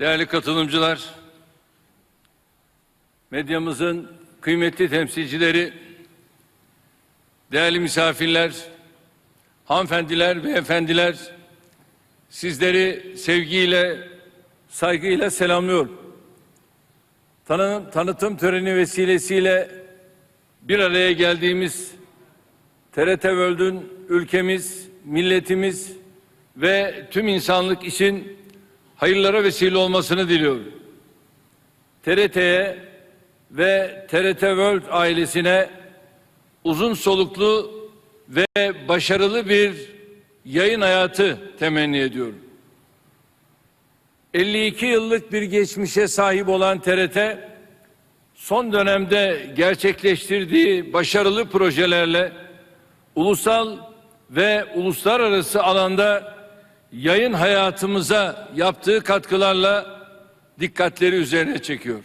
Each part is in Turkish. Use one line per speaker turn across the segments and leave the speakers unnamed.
Değerli katılımcılar, medyamızın kıymetli temsilcileri, değerli misafirler, hanımefendiler ve efendiler, sizleri sevgiyle, saygıyla selamlıyorum. Tanı, tanıtım töreni vesilesiyle bir araya geldiğimiz TRT World'ün ülkemiz, milletimiz ve tüm insanlık için hayırlara vesile olmasını diliyorum. TRT'ye ve TRT World ailesine uzun soluklu ve başarılı bir yayın hayatı temenni ediyorum. 52 yıllık bir geçmişe sahip olan TRT son dönemde gerçekleştirdiği başarılı projelerle ulusal ve uluslararası alanda yayın hayatımıza yaptığı katkılarla dikkatleri üzerine çekiyor.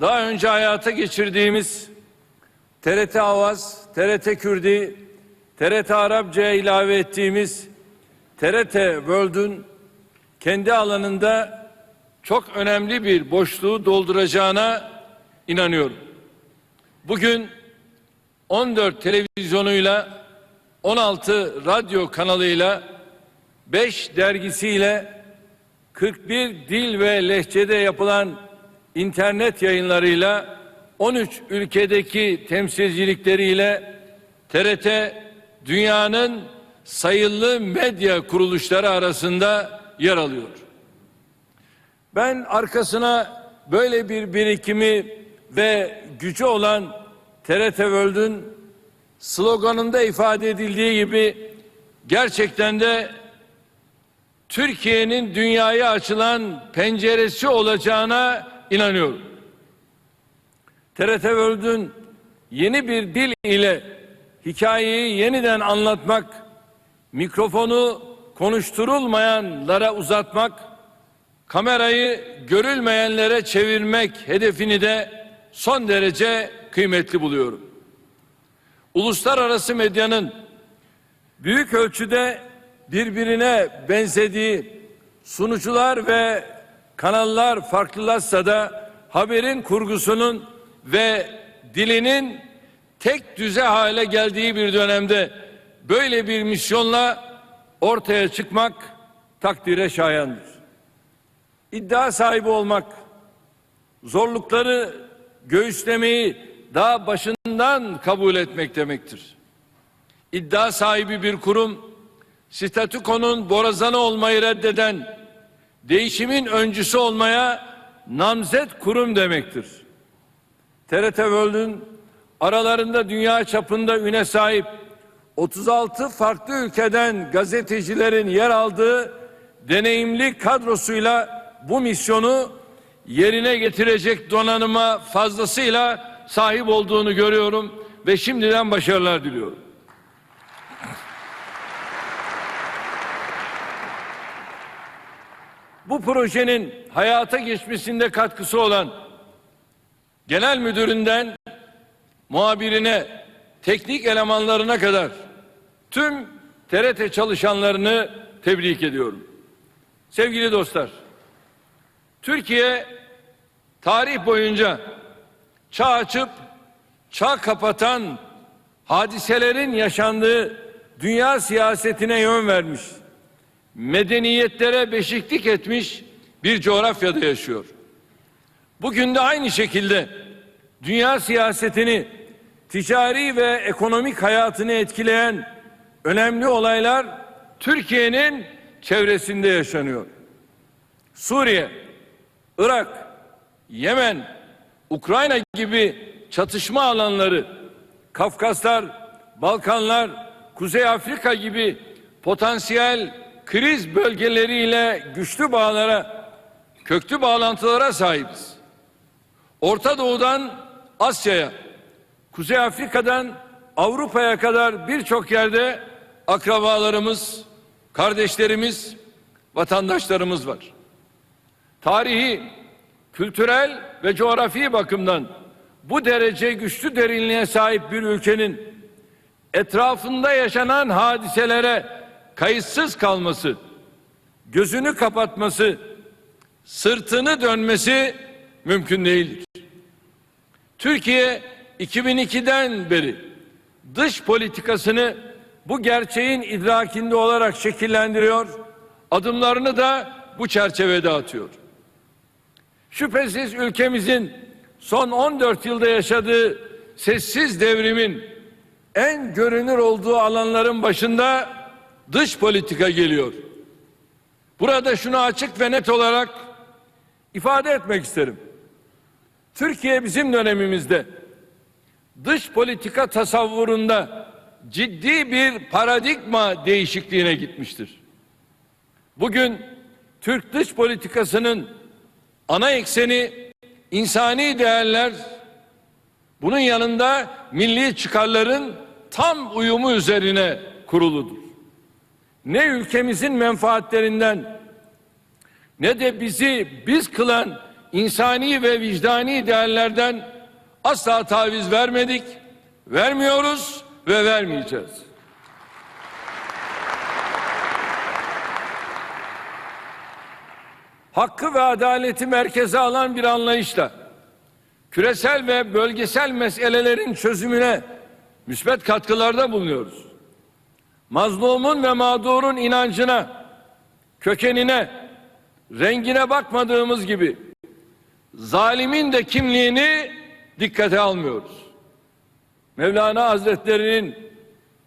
Daha önce hayata geçirdiğimiz TRT Avaz, TRT Kürdi, TRT Arapça'ya ilave ettiğimiz TRT World'ün kendi alanında çok önemli bir boşluğu dolduracağına inanıyorum. Bugün 14 televizyonuyla 16 radyo kanalıyla 5 dergisiyle 41 dil ve lehçede yapılan internet yayınlarıyla 13 ülkedeki temsilcilikleriyle TRT dünyanın sayılı medya kuruluşları arasında yer alıyor. Ben arkasına böyle bir birikimi ve gücü olan TRT World'ün sloganında ifade edildiği gibi gerçekten de Türkiye'nin dünyaya açılan penceresi olacağına inanıyorum. TRT World'ün yeni bir dil ile hikayeyi yeniden anlatmak, mikrofonu konuşturulmayanlara uzatmak, kamerayı görülmeyenlere çevirmek hedefini de son derece kıymetli buluyorum. Uluslararası medyanın büyük ölçüde birbirine benzediği sunucular ve kanallar farklılaşsa da haberin kurgusunun ve dilinin tek düze hale geldiği bir dönemde böyle bir misyonla ortaya çıkmak takdire şayandır. İddia sahibi olmak, zorlukları göğüslemeyi daha başından kabul etmek demektir. İddia sahibi bir kurum, statükonun borazanı olmayı reddeden, değişimin öncüsü olmaya namzet kurum demektir. TRT World'ün aralarında dünya çapında üne sahip 36 farklı ülkeden gazetecilerin yer aldığı deneyimli kadrosuyla bu misyonu yerine getirecek donanıma fazlasıyla sahip olduğunu görüyorum ve şimdiden başarılar diliyorum. Bu projenin hayata geçmesinde katkısı olan genel müdüründen muhabirine, teknik elemanlarına kadar tüm TRT çalışanlarını tebrik ediyorum. Sevgili dostlar, Türkiye tarih boyunca çağ açıp çağ kapatan hadiselerin yaşandığı dünya siyasetine yön vermiş, medeniyetlere beşiklik etmiş bir coğrafyada yaşıyor. Bugün de aynı şekilde dünya siyasetini, ticari ve ekonomik hayatını etkileyen önemli olaylar Türkiye'nin çevresinde yaşanıyor. Suriye, Irak, Yemen, Ukrayna gibi çatışma alanları, Kafkaslar, Balkanlar, Kuzey Afrika gibi potansiyel kriz bölgeleriyle güçlü bağlara, köklü bağlantılara sahibiz. Orta Doğu'dan Asya'ya, Kuzey Afrika'dan Avrupa'ya kadar birçok yerde akrabalarımız, kardeşlerimiz, vatandaşlarımız var. Tarihi, kültürel ve coğrafi bakımdan bu derece güçlü derinliğe sahip bir ülkenin etrafında yaşanan hadiselere kayıtsız kalması, gözünü kapatması, sırtını dönmesi mümkün değildir. Türkiye 2002'den beri dış politikasını bu gerçeğin idrakinde olarak şekillendiriyor, adımlarını da bu çerçevede atıyor. Şüphesiz ülkemizin son 14 yılda yaşadığı sessiz devrimin en görünür olduğu alanların başında dış politika geliyor. Burada şunu açık ve net olarak ifade etmek isterim. Türkiye bizim dönemimizde dış politika tasavvurunda ciddi bir paradigma değişikliğine gitmiştir. Bugün Türk dış politikasının ana ekseni insani değerler, bunun yanında milli çıkarların tam uyumu üzerine kuruludur. Ne ülkemizin menfaatlerinden ne de bizi biz kılan insani ve vicdani değerlerden asla taviz vermedik, vermiyoruz ve vermeyeceğiz. Hakkı ve adaleti merkeze alan bir anlayışla küresel ve bölgesel meselelerin çözümüne müsbet katkılarda bulunuyoruz. Mazlumun ve mağdurun inancına, kökenine, rengine bakmadığımız gibi zalimin de kimliğini dikkate almıyoruz. Mevlana Hazretleri'nin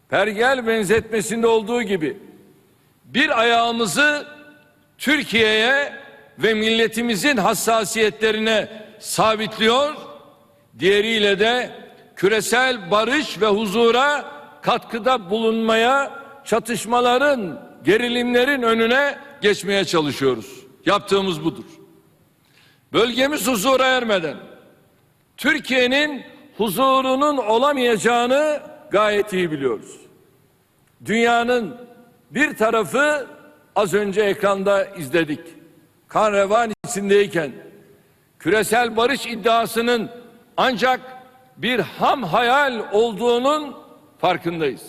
pergel benzetmesinde olduğu gibi bir ayağımızı Türkiye'ye ve milletimizin hassasiyetlerine sabitliyor, diğeriyle de küresel barış ve huzura katkıda bulunmaya, çatışmaların, gerilimlerin önüne geçmeye çalışıyoruz. Yaptığımız budur. Bölgemiz huzura ermeden Türkiye'nin huzurunun olamayacağını gayet iyi biliyoruz. Dünyanın bir tarafı az önce ekranda izledik. Kan revan içindeyken küresel barış iddiasının ancak bir ham hayal olduğunun farkındayız.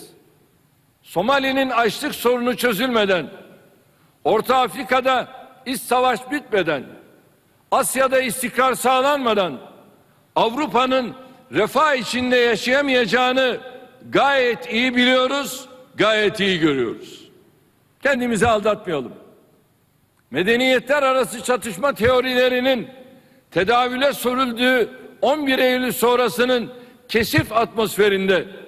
Somali'nin açlık sorunu çözülmeden, Orta Afrika'da iç savaş bitmeden, Asya'da istikrar sağlanmadan Avrupa'nın refah içinde yaşayamayacağını gayet iyi biliyoruz, gayet iyi görüyoruz. Kendimizi aldatmayalım. Medeniyetler arası çatışma teorilerinin tedavüle sürüldüğü 11 Eylül sonrasının kesif atmosferinde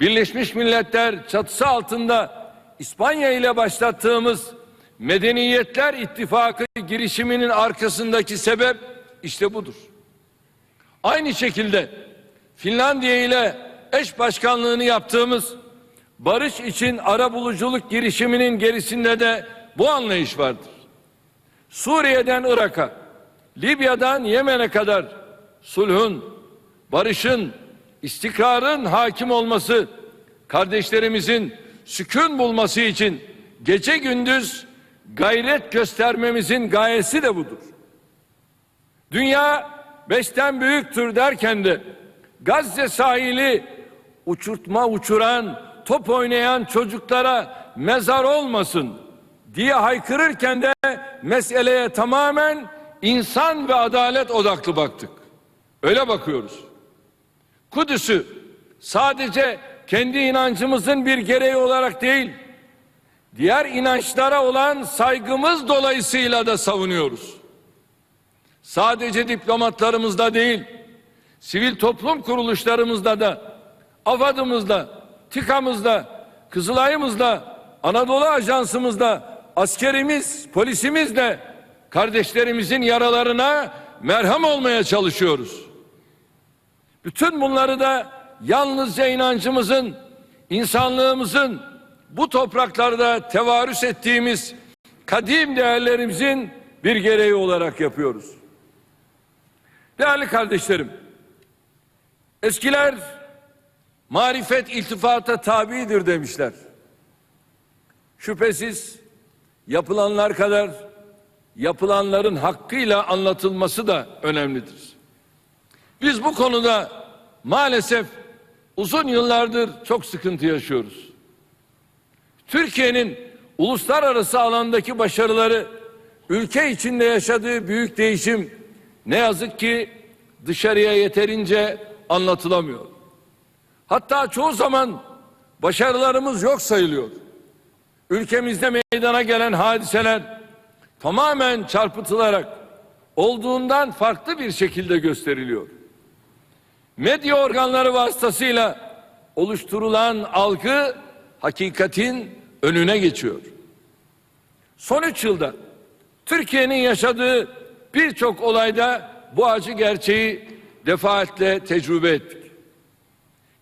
Birleşmiş Milletler çatısı altında İspanya ile başlattığımız Medeniyetler İttifakı girişiminin arkasındaki sebep işte budur. Aynı şekilde Finlandiya ile eş başkanlığını yaptığımız barış için ara buluculuk girişiminin gerisinde de bu anlayış vardır. Suriye'den Irak'a, Libya'dan Yemen'e kadar sulhun, barışın, istikrarın hakim olması, kardeşlerimizin sükun bulması için gece gündüz gayret göstermemizin gayesi de budur. Dünya beşten büyüktür derken de Gazze sahili uçurtma uçuran, top oynayan çocuklara mezar olmasın diye haykırırken de meseleye tamamen insan ve adalet odaklı baktık. Öyle bakıyoruz. Kudüs'ü sadece kendi inancımızın bir gereği olarak değil, diğer inançlara olan saygımız dolayısıyla da savunuyoruz. Sadece diplomatlarımızda değil, sivil toplum kuruluşlarımızda da, AFAD'ımızda, TİKA'mızda, Kızılay'ımızda, Anadolu Ajansımızda, askerimiz, polisimiz de kardeşlerimizin yaralarına merhem olmaya çalışıyoruz. Bütün bunları da yalnızca inancımızın, insanlığımızın bu topraklarda tevarüs ettiğimiz kadim değerlerimizin bir gereği olarak yapıyoruz. Değerli kardeşlerim, eskiler marifet iltifata tabidir demişler. Şüphesiz yapılanlar kadar yapılanların hakkıyla anlatılması da önemlidir. Biz bu konuda maalesef uzun yıllardır çok sıkıntı yaşıyoruz. Türkiye'nin uluslararası alandaki başarıları ülke içinde yaşadığı büyük değişim ne yazık ki dışarıya yeterince anlatılamıyor. Hatta çoğu zaman başarılarımız yok sayılıyor. Ülkemizde meydana gelen hadiseler tamamen çarpıtılarak olduğundan farklı bir şekilde gösteriliyor. Medya organları vasıtasıyla oluşturulan algı hakikatin önüne geçiyor. Son üç yılda Türkiye'nin yaşadığı birçok olayda bu acı gerçeği defaatle tecrübe ettik.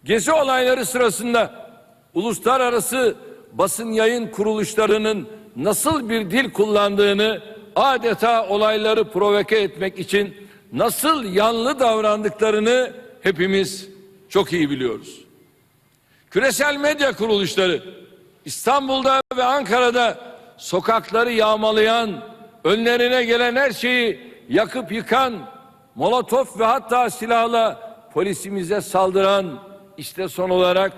Gezi olayları sırasında uluslararası basın yayın kuruluşlarının nasıl bir dil kullandığını adeta olayları provoke etmek için nasıl yanlı davrandıklarını hepimiz çok iyi biliyoruz. Küresel medya kuruluşları İstanbul'da ve Ankara'da sokakları yağmalayan, önlerine gelen her şeyi yakıp yıkan, molotof ve hatta silahla polisimize saldıran işte son olarak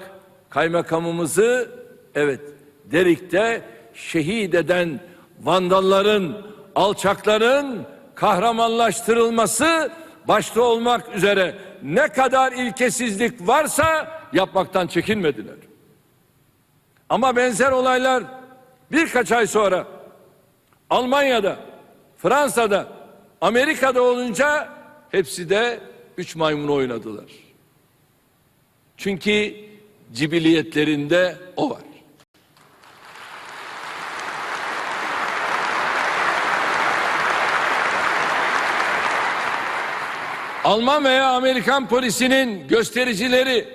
kaymakamımızı evet Derik'te şehit eden vandalların, alçakların kahramanlaştırılması başta olmak üzere ne kadar ilkesizlik varsa yapmaktan çekinmediler. Ama benzer olaylar birkaç ay sonra Almanya'da, Fransa'da, Amerika'da olunca hepsi de üç maymun oynadılar. Çünkü cibiliyetlerinde o var. Alman veya Amerikan polisinin göstericileri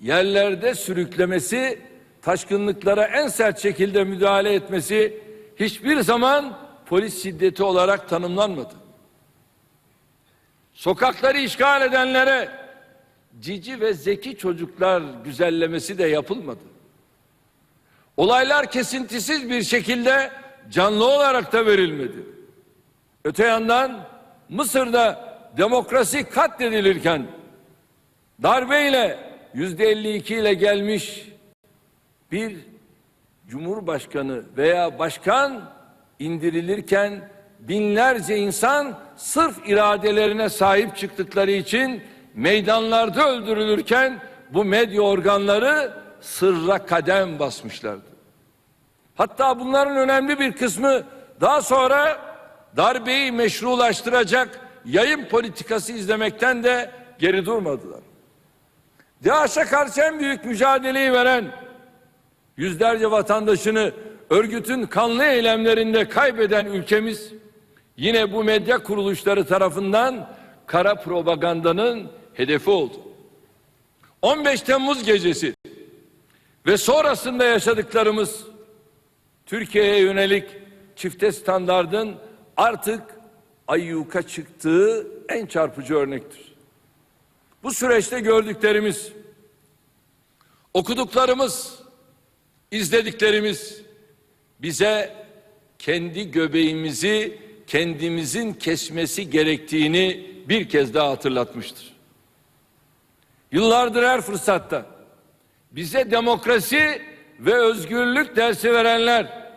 yerlerde sürüklemesi, taşkınlıklara en sert şekilde müdahale etmesi hiçbir zaman polis şiddeti olarak tanımlanmadı. Sokakları işgal edenlere cici ve zeki çocuklar güzellemesi de yapılmadı. Olaylar kesintisiz bir şekilde canlı olarak da verilmedi. Öte yandan Mısır'da demokrasi katledilirken darbeyle yüzde 52 ile gelmiş bir cumhurbaşkanı veya başkan indirilirken binlerce insan sırf iradelerine sahip çıktıkları için meydanlarda öldürülürken bu medya organları sırra kadem basmışlardı. Hatta bunların önemli bir kısmı daha sonra darbeyi meşrulaştıracak yayın politikası izlemekten de geri durmadılar. DAEŞ'e karşı en büyük mücadeleyi veren yüzlerce vatandaşını örgütün kanlı eylemlerinde kaybeden ülkemiz yine bu medya kuruluşları tarafından kara propagandanın hedefi oldu. 15 Temmuz gecesi ve sonrasında yaşadıklarımız Türkiye'ye yönelik çifte standardın artık ayyuka çıktığı en çarpıcı örnektir. Bu süreçte gördüklerimiz, okuduklarımız, izlediklerimiz bize kendi göbeğimizi kendimizin kesmesi gerektiğini bir kez daha hatırlatmıştır. Yıllardır her fırsatta bize demokrasi ve özgürlük dersi verenler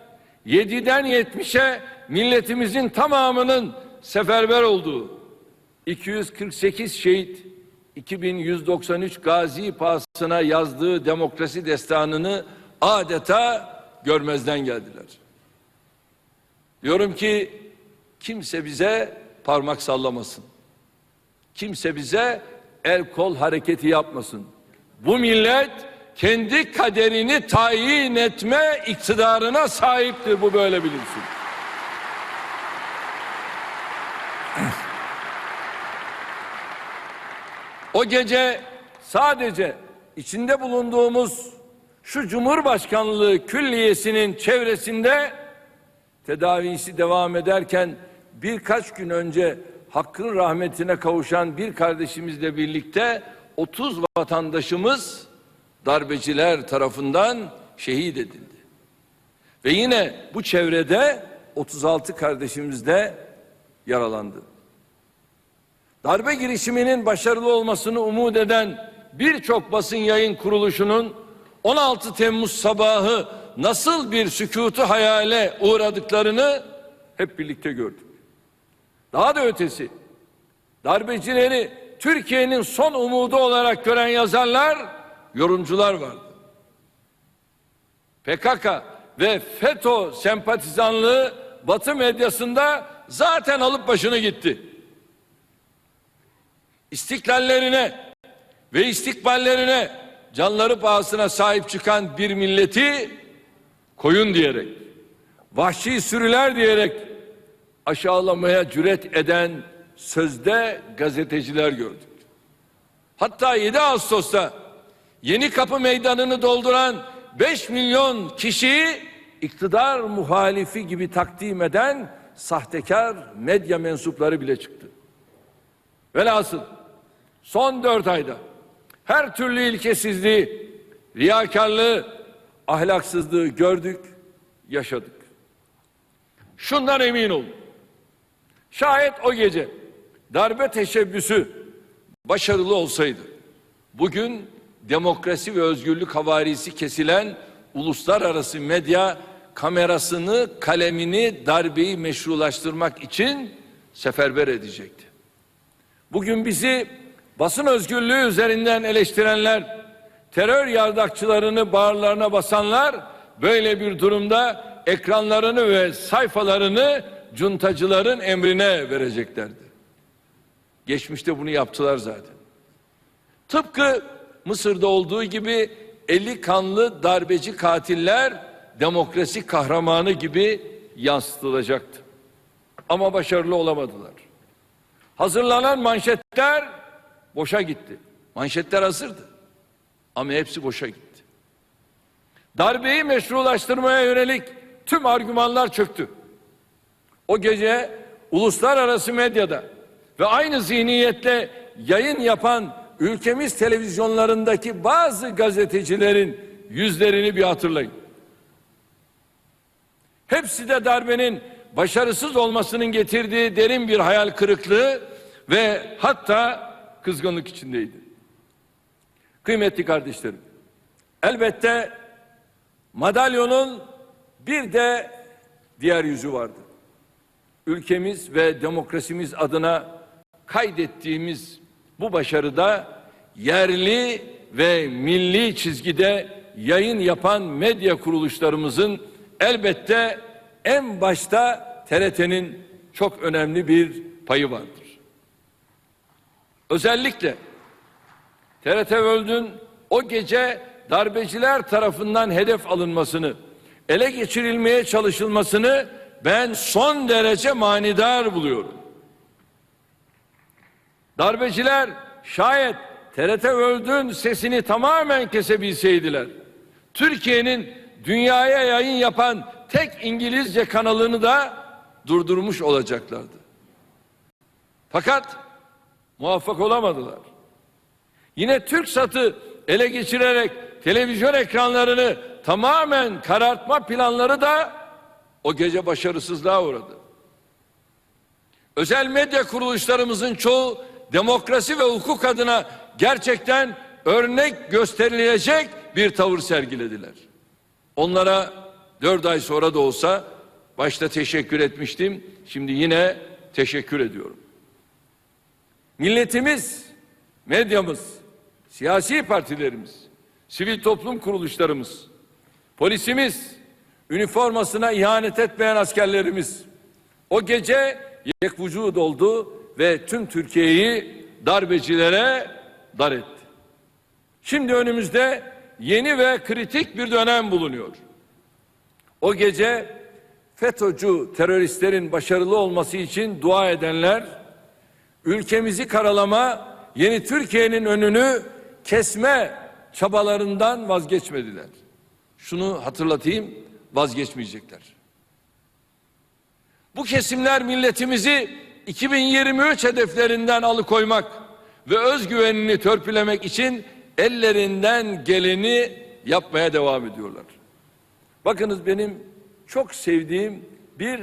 7'den 70'e milletimizin tamamının seferber olduğu 248 şehit 2193 gazi pahasına yazdığı demokrasi destanını adeta görmezden geldiler. Diyorum ki kimse bize parmak sallamasın. Kimse bize el kol hareketi yapmasın. Bu millet kendi kaderini tayin etme iktidarına sahiptir. Bu böyle bilinsin. O gece sadece içinde bulunduğumuz şu Cumhurbaşkanlığı külliyesinin çevresinde tedavisi devam ederken birkaç gün önce hakkın rahmetine kavuşan bir kardeşimizle birlikte 30 vatandaşımız darbeciler tarafından şehit edildi. Ve yine bu çevrede 36 kardeşimiz de yaralandı. Darbe girişiminin başarılı olmasını umut eden birçok basın yayın kuruluşunun 16 Temmuz sabahı nasıl bir sükutu hayale uğradıklarını hep birlikte gördük. Daha da ötesi, darbecileri Türkiye'nin son umudu olarak gören yazarlar, yorumcular vardı. PKK ve FETÖ sempatizanlığı Batı medyasında zaten alıp başını gitti. İstiklallerine ve istikballerine canları pahasına sahip çıkan bir milleti koyun diyerek, vahşi sürüler diyerek aşağılamaya cüret eden sözde gazeteciler gördük. Hatta 7 Ağustos'ta Yeni Kapı Meydanı'nı dolduran 5 milyon kişiyi iktidar muhalifi gibi takdim eden sahtekar medya mensupları bile çıktı. Velhasıl son dört ayda her türlü ilkesizliği, riyakarlığı, ahlaksızlığı gördük, yaşadık. Şundan emin olun. Şayet o gece darbe teşebbüsü başarılı olsaydı, bugün demokrasi ve özgürlük havarisi kesilen uluslararası medya kamerasını, kalemini darbeyi meşrulaştırmak için seferber edecekti. Bugün bizi basın özgürlüğü üzerinden eleştirenler, terör yardakçılarını bağırlarına basanlar böyle bir durumda ekranlarını ve sayfalarını cuntacıların emrine vereceklerdi. Geçmişte bunu yaptılar zaten. Tıpkı Mısır'da olduğu gibi eli kanlı darbeci katiller demokrasi kahramanı gibi yansıtılacaktı. Ama başarılı olamadılar. Hazırlanan manşetler boşa gitti. Manşetler hazırdı. Ama hepsi boşa gitti. Darbeyi meşrulaştırmaya yönelik tüm argümanlar çöktü. O gece uluslararası medyada ve aynı zihniyetle yayın yapan ülkemiz televizyonlarındaki bazı gazetecilerin yüzlerini bir hatırlayın. Hepsi de darbenin başarısız olmasının getirdiği derin bir hayal kırıklığı ve hatta kızgınlık içindeydi. Kıymetli kardeşlerim, elbette madalyonun bir de diğer yüzü vardı. Ülkemiz ve demokrasimiz adına kaydettiğimiz bu başarıda yerli ve milli çizgide yayın yapan medya kuruluşlarımızın elbette en başta TRT'nin çok önemli bir payı vardır. Özellikle TRT World'ün o gece darbeciler tarafından hedef alınmasını, ele geçirilmeye çalışılmasını ben son derece manidar buluyorum. Darbeciler şayet TRT World'ün sesini tamamen kesebilseydiler, Türkiye'nin dünyaya yayın yapan tek İngilizce kanalını da durdurmuş olacaklardı. Fakat muvaffak olamadılar. Yine Türk satı ele geçirerek televizyon ekranlarını tamamen karartma planları da o gece başarısızlığa uğradı. Özel medya kuruluşlarımızın çoğu demokrasi ve hukuk adına gerçekten örnek gösterilecek bir tavır sergilediler. Onlara dört ay sonra da olsa başta teşekkür etmiştim. Şimdi yine teşekkür ediyorum. Milletimiz, medyamız, siyasi partilerimiz, sivil toplum kuruluşlarımız, polisimiz, üniformasına ihanet etmeyen askerlerimiz o gece yek vücud oldu ve tüm Türkiye'yi darbecilere dar etti. Şimdi önümüzde yeni ve kritik bir dönem bulunuyor. O gece FETÖ'cü teröristlerin başarılı olması için dua edenler ülkemizi karalama, yeni Türkiye'nin önünü kesme çabalarından vazgeçmediler. Şunu hatırlatayım, vazgeçmeyecekler. Bu kesimler milletimizi 2023 hedeflerinden alıkoymak ve özgüvenini törpülemek için ellerinden geleni yapmaya devam ediyorlar. Bakınız benim çok sevdiğim bir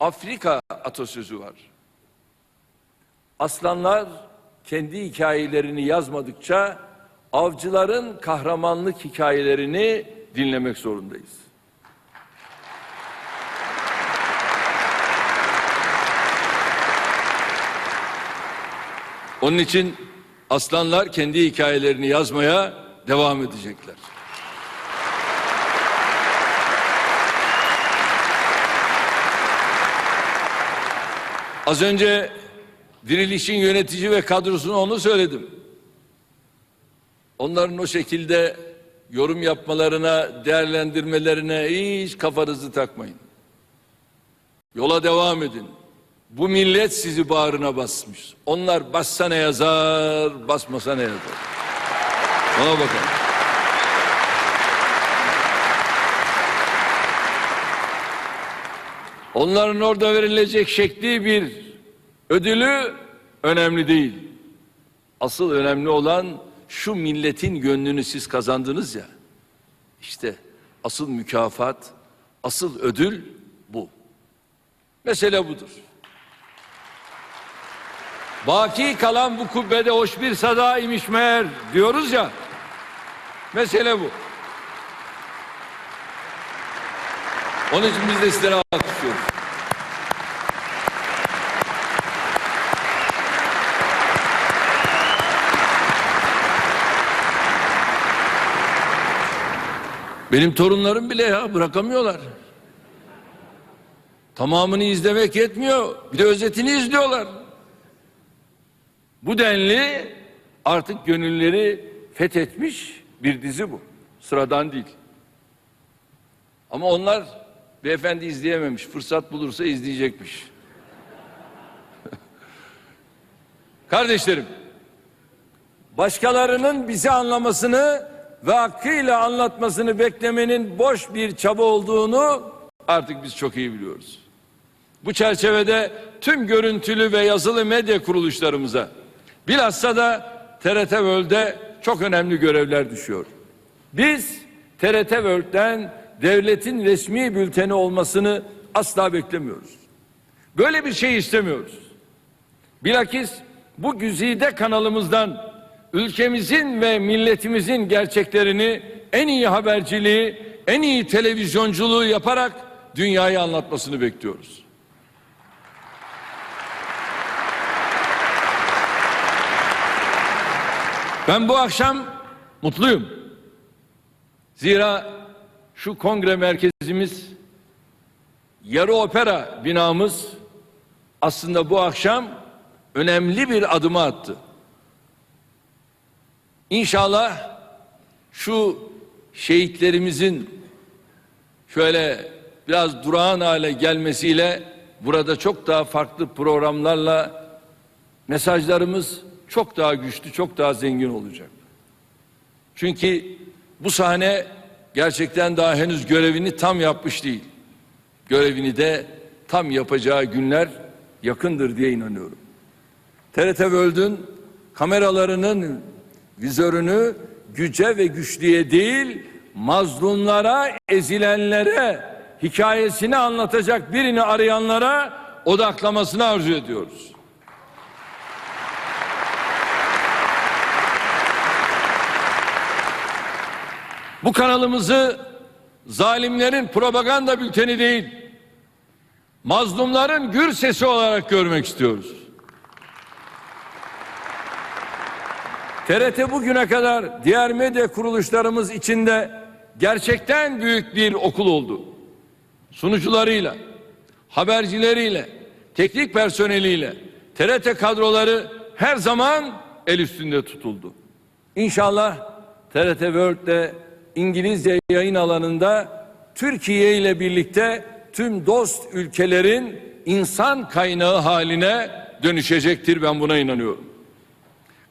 Afrika atasözü var. Aslanlar kendi hikayelerini yazmadıkça avcıların kahramanlık hikayelerini dinlemek zorundayız. Onun için aslanlar kendi hikayelerini yazmaya devam edecekler. Az önce dirilişin yönetici ve kadrosunu onu söyledim. Onların o şekilde yorum yapmalarına, değerlendirmelerine hiç kafanızı takmayın. Yola devam edin. Bu millet sizi bağrına basmış. Onlar bassa ne yazar, basmasa ne yazar. Ona bakalım. Onların orada verilecek şekli bir ödülü önemli değil. Asıl önemli olan şu milletin gönlünü siz kazandınız ya. İşte asıl mükafat, asıl ödül bu. Mesele budur. Baki kalan bu kubbede hoş bir sada imiş meğer diyoruz ya. Mesele bu. Onun için biz de sizlere alkışlıyoruz. Benim torunlarım bile ya bırakamıyorlar. Tamamını izlemek yetmiyor. Bir de özetini izliyorlar. Bu denli artık gönülleri fethetmiş bir dizi bu. Sıradan değil. Ama onlar beyefendi izleyememiş. Fırsat bulursa izleyecekmiş. Kardeşlerim, başkalarının bizi anlamasını ve hakkıyla anlatmasını beklemenin boş bir çaba olduğunu artık biz çok iyi biliyoruz. Bu çerçevede tüm görüntülü ve yazılı medya kuruluşlarımıza bilhassa da TRT World'de çok önemli görevler düşüyor. Biz TRT World'den devletin resmi bülteni olmasını asla beklemiyoruz. Böyle bir şey istemiyoruz. Bilakis bu güzide kanalımızdan ülkemizin ve milletimizin gerçeklerini en iyi haberciliği, en iyi televizyonculuğu yaparak dünyayı anlatmasını bekliyoruz. Ben bu akşam mutluyum. Zira şu kongre merkezimiz, yarı opera binamız aslında bu akşam önemli bir adımı attı. İnşallah şu şehitlerimizin şöyle biraz durağan hale gelmesiyle burada çok daha farklı programlarla mesajlarımız çok daha güçlü, çok daha zengin olacak. Çünkü bu sahne gerçekten daha henüz görevini tam yapmış değil. Görevini de tam yapacağı günler yakındır diye inanıyorum. TRT World'ün kameralarının vizörünü güce ve güçlüye değil mazlumlara, ezilenlere, hikayesini anlatacak birini arayanlara odaklamasını arzu ediyoruz. Bu kanalımızı zalimlerin propaganda bülteni değil, mazlumların gür sesi olarak görmek istiyoruz. TRT bugüne kadar diğer medya kuruluşlarımız içinde gerçekten büyük bir okul oldu. Sunucularıyla, habercileriyle, teknik personeliyle TRT kadroları her zaman el üstünde tutuldu. İnşallah TRT World'de İngilizce yayın alanında Türkiye ile birlikte tüm dost ülkelerin insan kaynağı haline dönüşecektir ben buna inanıyorum.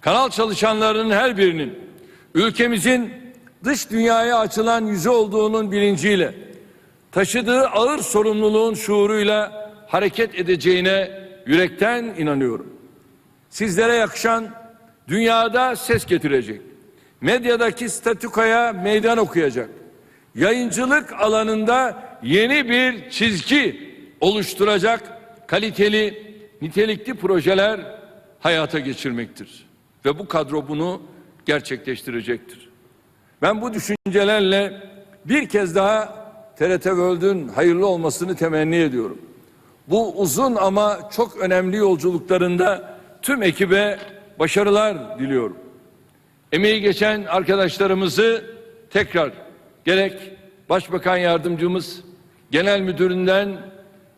Kanal çalışanlarının her birinin ülkemizin dış dünyaya açılan yüzü olduğunun bilinciyle taşıdığı ağır sorumluluğun şuuruyla hareket edeceğine yürekten inanıyorum. Sizlere yakışan dünyada ses getirecek, medyadaki statükoya meydan okuyacak, yayıncılık alanında yeni bir çizgi oluşturacak kaliteli, nitelikli projeler hayata geçirmektir. Ve bu kadro bunu gerçekleştirecektir. Ben bu düşüncelerle bir kez daha TRT World'ün hayırlı olmasını temenni ediyorum. Bu uzun ama çok önemli yolculuklarında tüm ekibe başarılar diliyorum. Emeği geçen arkadaşlarımızı tekrar gerek Başbakan Yardımcımız, Genel Müdüründen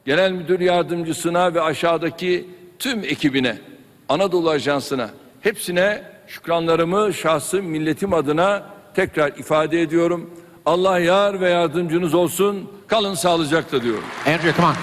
Genel Müdür Yardımcısına ve aşağıdaki tüm ekibine, Anadolu Ajansı'na hepsine şükranlarımı şahsım milletim adına tekrar ifade ediyorum. Allah yar ve yardımcınız olsun. Kalın sağlıcakla diyorum.
Andrea, come on.